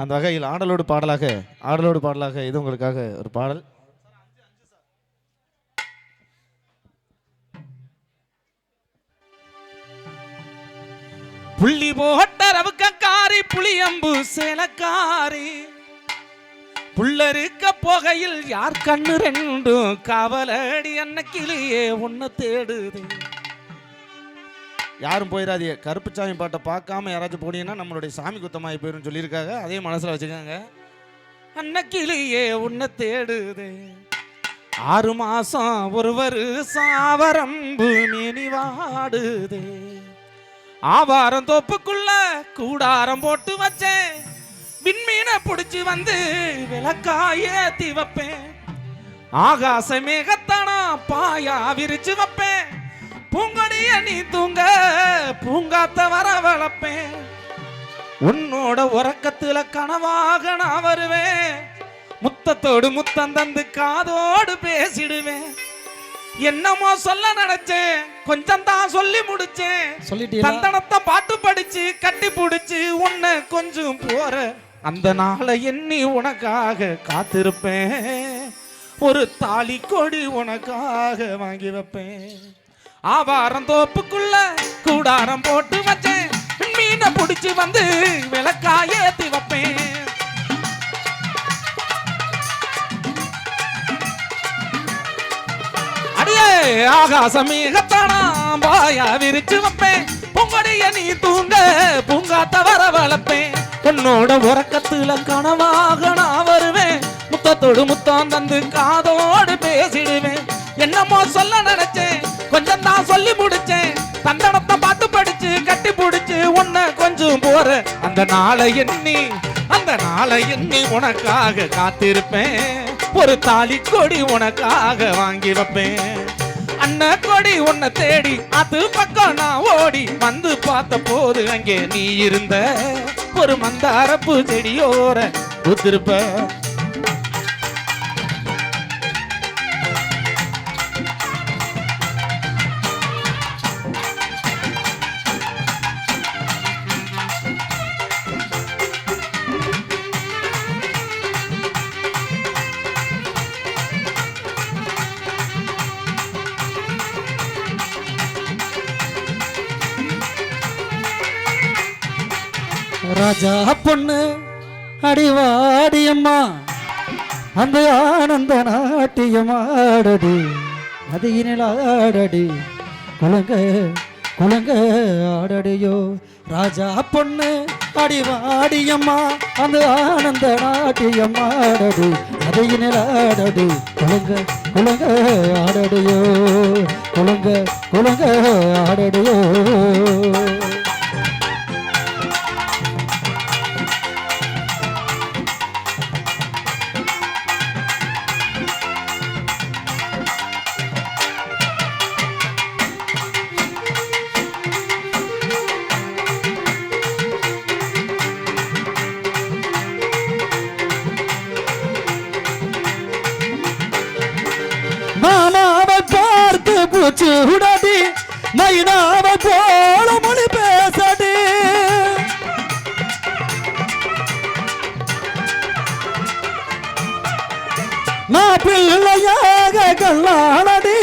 அந்த வகையில் ஆடலோடு பாடலாக ஆடலோடு பாடலாக இது உங்களுக்காக ஒரு பாடல். புள்ளி போட்ட ரவுக்கக்காரி புளியம்பு சேலக்காரி. புள்ளருக்க போகையில் யார் கண்ணு ரெண்டும் கவலடி அன்னைக்கிலேயே ஒன்னு தேடுது. யாரும் போயிடாதீங்க. கருப்புச்சாமி பாட்டை பார்க்காம யாராச்சும் போனீங்கன்னா நம்மளுடைய சாமி குத்தமாகி போயிரும் சொல்லியிருக்காங்க. அதையும் மனசில் வச்சுக்கோங்க. அன்னக்கிளியே உன்னை தேடுது. ஆறு மாசம் ஒருவர் சாவரம்பு மேனி வாடுது. ஆவாரம் தோப்புக்குள்ள கூடாரம் போட்டு வச்சேன். விண்மீனை பிடிச்சி வந்து விளக்காயே ஏத்தி வைப்பேன் ஆகாச மேகத்தானா பாயா விரிச்சு வைப்பேன். பூங்கொடிய நீ தூங்க பூங்காத்த வர வளர்ப்பேன். உன்னோட உறக்கத்துல கனவாக நான் வருவேன். முத்தத்தோடு முத்தம் தந்து காதோடு பேசிடுவேன். என்னமோ சொல்ல நினைச்சேன் கொஞ்சம் தான் சொல்லி முடிச்சேன். சொல்லிட்டீங்களா? தந்தனத்தை பாட்டு படிச்சு கட்டி பிடிச்சு உன்னை கொஞ்சம் போற. அந்த நாளை எண்ணி உனக்காக காத்திருப்பேன். ஒரு தாலி கொடி உனக்காக வாங்கி வைப்பேன். ஆவாரம் தோப்புக்குள்ள கூடாரம் போட்டு வச்சேன். மீனை புடிச்சு வந்து விளக்காய ஏத்தி வைப்பேன் அடியே ஆகாசம் மேகத்தானா பாயா விரிச்சு வைப்பேன். பொங்கடைய நீ தூங்க பூங்காத்த வர வளர்ப்பேன். உன்னோட உறக்கத்துல கனவாக நான் வருவேன். முத்தத்தோடு முத்தம் தந்து காதோடு பேசிடுவேன். என்னமோ சொல்ல நினைச்ச உன்னை கொஞ்சம் போற. அந்த நாளை எண்ணி அந்த நாளை எண்ணி உனக்காக காத்திருப்பேன். ஒரு தாலி கொடி உனக்காக வாங்கி வைப்பேன். அண்ணா கொடி உன்னை தேடி அது பக்கம் நான் ஓடி வந்து பார்த்த போது அங்கே நீ இருந்த. ஒரு மந்தாரப்பு செடியோர உத்திருப்ப ராஜா பொண்ணு அடிவாடியம்மா அந்த ஆனந்த நாட்டியமாடடி நதியினில் ஆடடி. குலங்க குலங்க ஆடடியோ. ராஜா பொண்ணு அடிவாடியம்மா அந்த ஆனந்த நாட்டியமாடடி நதியினில் ஆடடி. குலங்க குலங்க ஆடடியோ. குலங்க குலங்க ஆடடியோ. பார்த்து உடடி மைனாவை போல மொழி பேசடி மாப்பிள்ளையாக கல்லானடி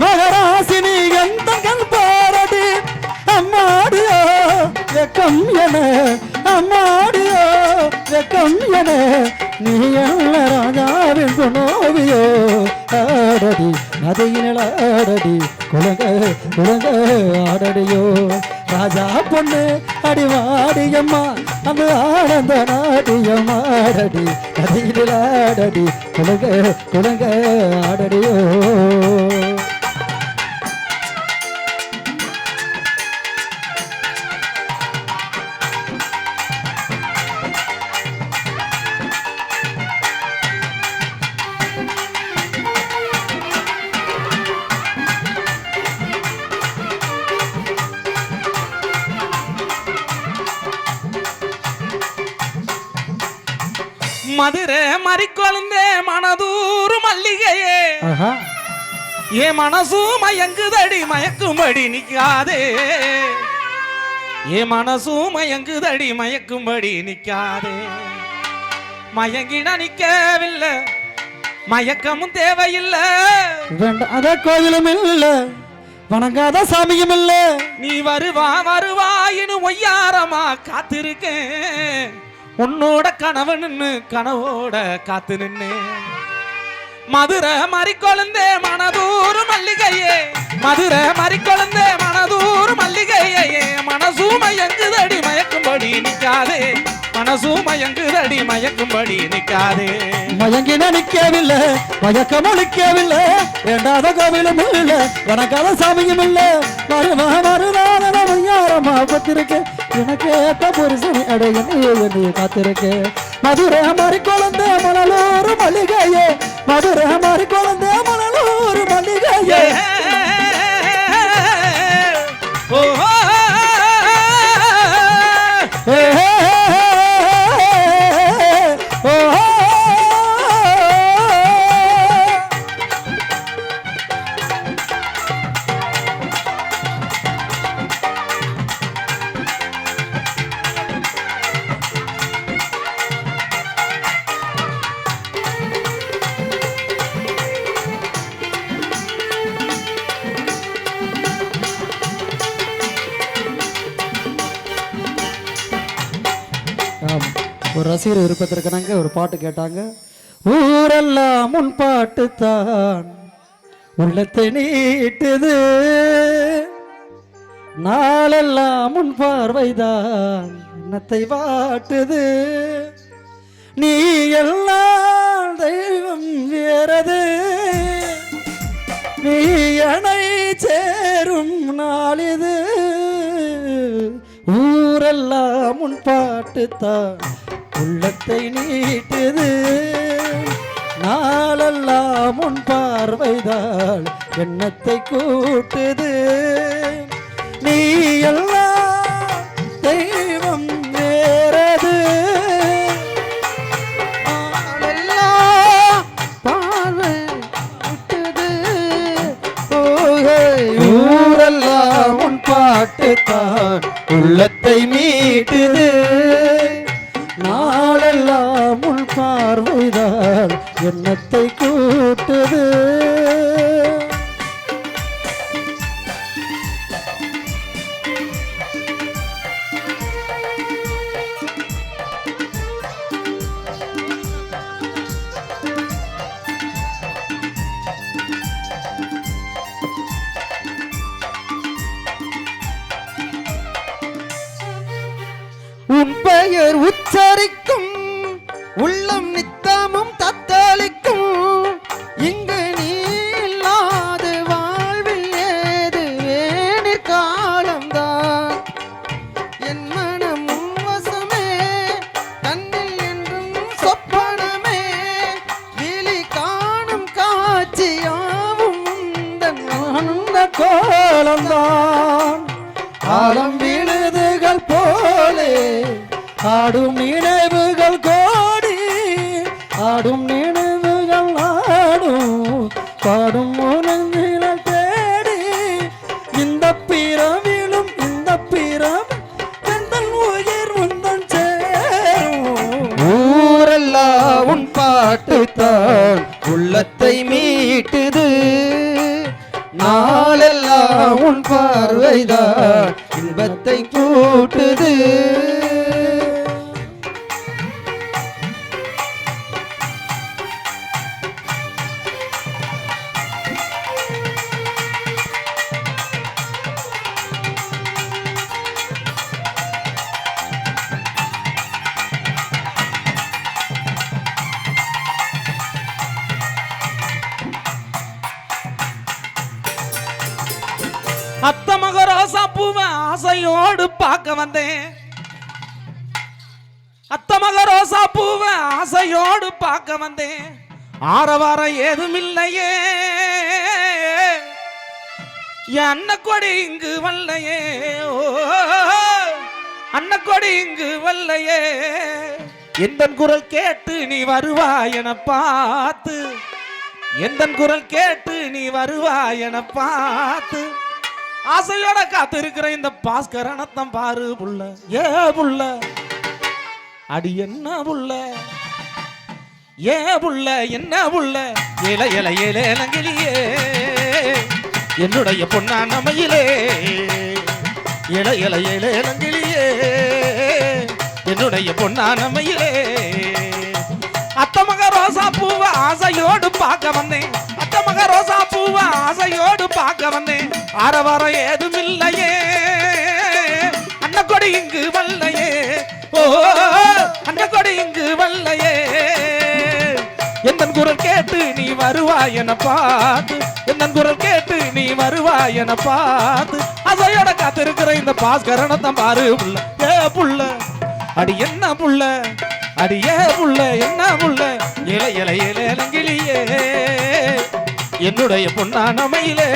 மகராசினி எந்த பாரடி அம்மாடியோ எக்கம் என அம்மாடியோ என நீ அல்ல ராஜாவின் குணோவியோ ஆடடி நதியினில் ஆடடி குலங்க குலங்க ஆடடியோ? ராஜா பொண்ணு அடிவாடியம்மா அந்த ஆனந்த நாடியம்மாடடி நதியினில் ஆடடி குலங்க குலங்க ஆடடியோ? மறிக்கொழுந்தே மனதூர் மல்லிகையே. என் மனசும் மயங்குதடி மயக்கும்படி நிக்காதே. என் மனசும் மயங்குதடி மயக்கும்படி நிக்காதே. மயங்கின நிக்கவில்லை மயக்கமும் தேவையில்லை. வேண்டாத கோவிலும் இல்ல வணங்காத சாமியும் இல்ல. நீ வருவா வருவாயின்னு ஒய்யாரமா காத்திருக்கேன். உன்னோட கனவு நின்று கனவோட காத்து நின்று மதுரை மறிக்கொழுந்தே மனதூர் மல்லிகையே. மதுரை மறிக்கொழுந்தே மனதூர் மல்லிகையே. மனசும் மயங்குதடி மயக்கும்படி நிக்காதே. மனசும் மயங்குதடி மயக்கும்படி நிக்காதே. மயங்கின நிக்கவில்லை மயக்கம் ஒழிக்கவில்லை வேண்டாத கோவிலும் இல்லை வணங்காத சாமியும் இல்லை. வருவா மறுநாள் யாரமா பத்திருக்கேன் எனக்கு ஏத்த புருஷனை அடைய என்னைய காத்திருக்க மதுரை மாறி குழந்த மணலூர் மல்லிகையே மதுரை மாறி குழந்த மணலூர் மல்லிகையே ரசிகர் விருப்பத்திற்காக ஒரு பாட்டு கேட்டாங்க. ஊரெல்லாம் முன் பாட்டு தான் உள்ளத்தை நீட்டுது. நாளெல்லாம் முன் பார்வைதான் எண்ணத்தை வாட்டுது. நீ எல்லாம் தெய்வம் வேறது. நீ அணை சேரும் நாளிது ஊரெல்லாம் முன் பாட்டுத்தான் உள்ளத்தை நீட்டுது. நாளெல்லாம் உன் பார்வைதால் எண்ணத்தை கூட்டுது. நீ எல்லாம் தெய்வம் வேறது. பார்வை விட்டது. ஊரெல்லாம் உன் பாட்டுத்தான் உள்ளத்தை மீட்டுது நாளெல்லாம் உள் பார்வைதான் எண்ணத்தை கூட்டுது. உன் பெயர் உச்சரிக்கும் உள்ளம் நித்தமும் தத்தளிக்கும். இங்கு நீ இல்லாத வாழ்வில் ஏது வேணிற் காலம்தான். என் மனம் உன் வசமே கண்ணில் என்றும் சொப்பனமே. விழி காணும் காட்சியாவும் உந்தன் ஆனந்த கோலம்தான். ஆலம் விழுதுகள் போலே ஆடும் நினைவுகள் கோடி ஆடும் நினைவுகள் ஆடும் பாடும் உணர்ந்தின தேடி. இந்த பிறவிலும் இந்த பிறவி எந்தன் உயிர் உந்தன் சேரும். ஊரெல்லாம் உன் பாட்டு தான் ஆசையோடு பார்க்க வந்தேன். அத்தமக ரோசா பூவை ஆசையோடு பார்க்க வந்தேன். ஆரவாரம் ஏதுமில்லையே. என் அன்னக்கொடி இங்கு வல்லையே. ஓ அன்னக்கொடி இங்கு வல்லையே. எந்த குரல் கேட்டு நீ வருவாய் என பார்த்து எந்த குரல் கேட்டு நீ வருவாய் என பார்த்து ஆசையோட காத்திருக்கிற இந்த பாஸ்கரணத்தம் பாரு புள்ள. ஏ புள்ள. அடி என்ன புள்ள. ஏ புள்ள என்ன புள்ள. இல இல இலேலங்கிலியே என்னுடைய பொன்னான மயிலே. இல இல இலேலங்கிலியே என்னுடைய பொன்னான மயிலே. அத்தமக ரோசா பூவை ஆசையோடு பார்க்க வந்தேன். ரோசா பூவா ஆசையோடு பார்க்க வந்தேன். ஆரவாரம் ஏதும் இல்லையே அன்னக்கொடி இங்கு வல்லையே. ஓ அன்னக்கொடி இங்கு வல்லையே. எந்த குரல் கேட்டு நீ வருவாய் என பார்த்து எந்த குரல் கேட்டு நீ வருவாய் என பார்த்து அசையோட காத்திருக்கிற இந்த பாஸ்கரணத்தான் பாரு புள்ள. ஏ புள்ள அடி என்ன புள்ள அடி புள்ள என்ன புள்ள இல இல என்னுடைய பொன்னான மயிலே.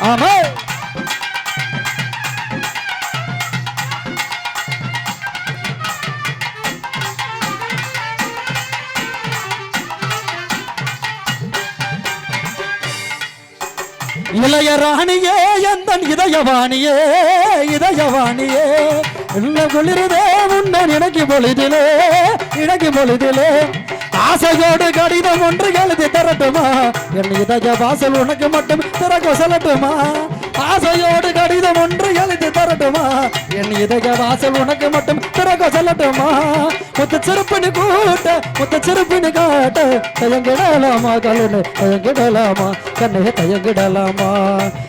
ஆமா. இளைய ராணியே எந்தன் இதயவாணியே இதயவாணியே. என்ன குளிருதே உன்ன நினைக்கு பொழுதிலே இணைக்கு பொழுதிலே. ஆசையோடு கடிதம் ஒன்று எழுதி தரட்டுமா? என் இதய வாசல் உனக்கு மட்டும் திறக்க சொல்லட்டுமா? ஆசையோடு கடிதம் ஒன்று எழுதி தரட்டுமா? என் இதய வாசல் உனக்கு மட்டும் திறக்க சொல்லட்டுமா? முத்த சிறுப்பினு கூட்ட முத்த சிறுப்பினு காட்ட தயங்கிடலாமா கலனு தயங்கிடலாமா? கண்ணே தயங்கிடலாமா?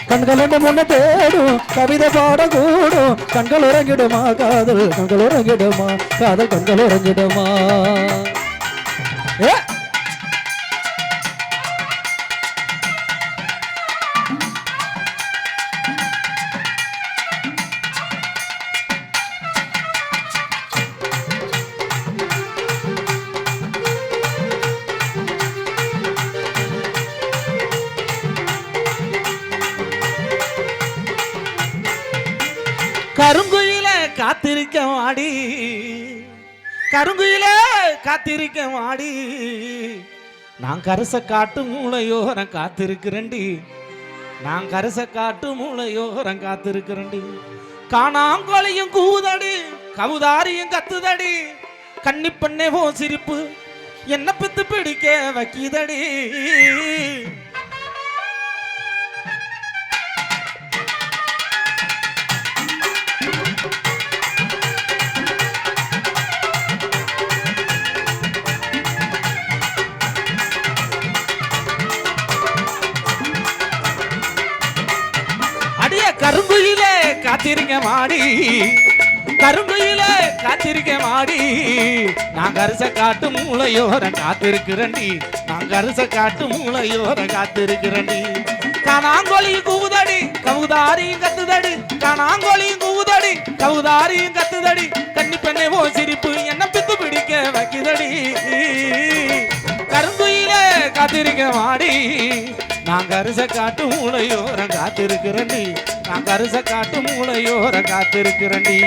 கண்களண்டு முன்ன தேடும் கவிதை பாடக்கூடும். கண்கள் உறங்கிடுமா? காதல் கண்கள் உறங்கிடுமா? காதல் கண்கள் உறங்கிடுமா? ஏ கருங்குயில காத்திருக்க வாடி. கருங்குயில காத்திருக்க வாடி. நான் கரச காட்டு மூளையோரம் காத்திருக்கிறேன்டி. நான் கரச காட்டு மூளையோரம் காத்திருக்கிறேன்டி. காணாங்கோலையும் கூதடி கவுதாரியும் கத்துதடி. கன்னி பண்ணே போ சிரிப்பு என்ன பித்து பிடிக்க வைக்கிதடி. மாடி கருங்குயிலே காத்திருக்க மாடி நான் கரிச காட்டு மூளையோர காத்திருக்கிறேன்டி நான் கரிச காட்டு மூளையோர காத்திருக்கிறேன்டி காணாங்கோழியும் கூவுதடி கவுதாரியும் கத்துதடி காணாங்கோழியும் கூவுதடி கவுதாரியும் கத்துதடி கன்னி பெண்ணே ஓ சிரிப்பு என்ன பித்து பிடிக்க வைக்குதடி. கருங்குயிலே காத்திருக்க மாடி நான் கரிச காட்டு மூளையோரம் காத்திருக்கிறண்டி நான் கரிச காட்டு மூளையோரம் காத்திருக்கிறண்டி